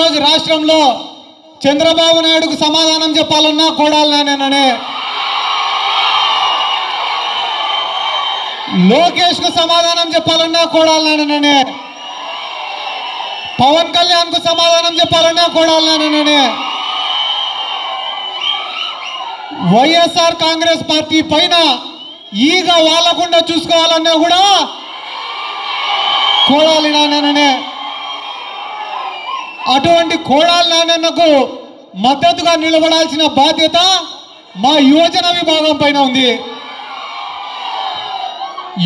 ఈరోజు రాష్ట్రంలో చంద్రబాబు నాయుడుకు సమాధానం చెప్పాలన్నా కోడాలి నానేననే లోకేష్కు సమాధానం చెప్పాలన్నా కోడాలి నానేననే పవన్ కళ్యాణ్కు సమాధానం చెప్పాలన్నా కోడాలి నానేననే వైఎస్ఆర్ కాంగ్రెస్ పార్టీ పైన ఈగ వాళ్ళకుండా చూసుకోవాలన్నా కూడా కోడాలి నానేననే అటువంటి కోడాల నాన్నకు మద్దతుగా నిలబడాల్సిన బాధ్యత మా యువజన విభాగం పైన ఉంది.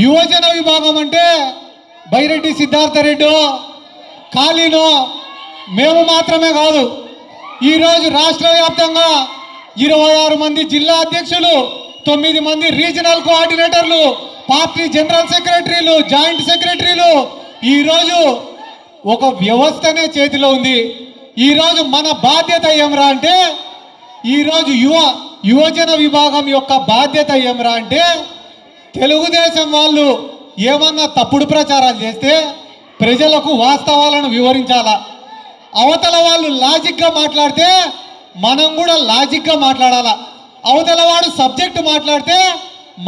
యువజన విభాగం అంటే బైరెడ్డి సిద్ధార్థ రెడ్డి ఖాళీనో మేము మాత్రమే కాదు. ఈరోజు రాష్ట్ర వ్యాప్తంగా ఇరవై ఆరు మంది జిల్లా అధ్యక్షులు తొమ్మిది మంది రీజనల్ కోఆర్డినేటర్లు పార్టీ జనరల్ సెక్రటరీలు జాయింట్ సెక్రటరీలు ఈరోజు ఒక వ్యవస్థనే చేతిలో ఉంది. ఈరోజు మన బాధ్యత ఏమరా అంటే ఈరోజు యువ యువజన విభాగం యొక్క బాధ్యత ఏమరా అంటే తెలుగుదేశం వాళ్ళు ఏమన్నా తప్పుడు ప్రచారాలు చేస్తే ప్రజలకు వాస్తవాలను వివరించాలా? అవతల వాళ్ళు లాజిక్గా మాట్లాడితే మనం కూడా లాజిక్గా మాట్లాడాలా? అవతల వాడు సబ్జెక్ట్ మాట్లాడితే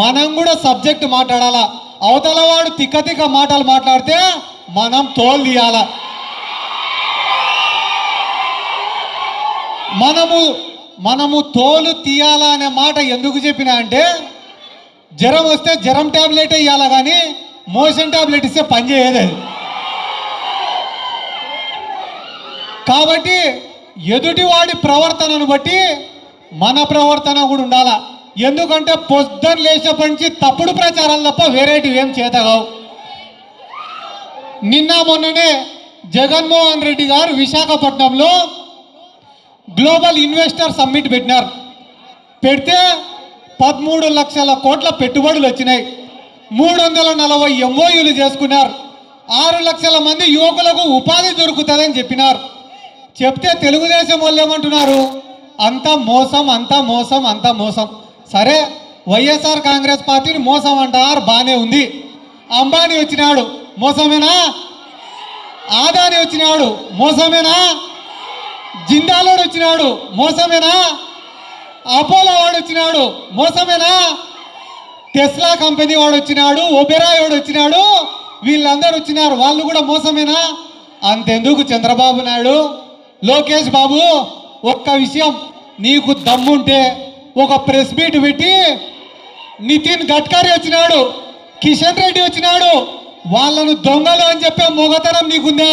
మనం కూడా సబ్జెక్ట్ మాట్లాడాలా? అవతల వాడు తిక్క తిక్క మాటలు మాట్లాడితే మనం తోలు తీయాల? మనము మనము తోలు తీయాలా అనే మాట ఎందుకు చెప్పినా అంటే జ్వరం వస్తే జ్వరం టాబ్లెట్ ఇవ్వాలా కానీ మోషన్ టాబ్లెట్ ఇస్తే పని చేయదు. కాబట్టి ఎదుటివాడి ప్రవర్తనను బట్టి మన ప్రవర్తన కూడా ఉండాలా? ఎందుకంటే పొద్దున్న లేచినప్పటి నుంచి తప్పుడు ప్రచారాలు తప్ప వేరేటివి ఏం చేతగావు. నిన్న మొన్ననే జగన్మోహన్ రెడ్డి గారు విశాఖపట్నంలో గ్లోబల్ ఇన్వెస్టర్ సమ్మిట్ పెట్టినారు. పెడితే పదమూడు లక్షల కోట్ల పెట్టుబడులు వచ్చినాయి. మూడు వందల నలభై ఎంఓయూలు చేసుకున్నారు. ఆరు లక్షల మంది యువకులకు ఉపాధి దొరుకుతుందని చెప్పినారు. చెప్తే తెలుగుదేశం వాళ్ళు ఏమంటున్నారు? అంత మోసం అంతా మోసం అంత మోసం. సరే వైఎస్ఆర్ కాంగ్రెస్ పార్టీని మోసం అంటారు బాగానే ఉంది. అంబానీ వచ్చినాడు. మోసమేనా? ఆదాని వచ్చినాడు మోసమేనా? జిందాలోడు వచ్చినాడు మోసమేనా? అపోలో వాడు వచ్చినాడు మోసమేనా? టెస్లా కంపెనీ వాడు వచ్చినాడు ఒబెరాయ్ వాడు వచ్చినాడు వీళ్ళందరూ వచ్చినారు వాళ్ళు కూడా మోసమేనా? అంతెందుకు చంద్రబాబు నాయుడు? లోకేష్ బాబు ఒక్క విషయం నీకు దమ్ముంటే ఒక ప్రెస్ మీట్ పెట్టి నితిన్ గడ్కరీ వచ్చినాడు కిషన్ రెడ్డి వచ్చినాడు వాళ్ళను దొంగలు అని చెప్పే మొగతనం నీకుందా?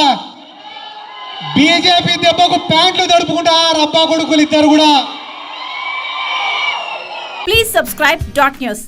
బీజేపీ దెబ్బకు ప్యాంట్లు తడుపుకుంటా రబ్బా కొడుకులు ఇద్దరు కూడా. Please subscribe dot news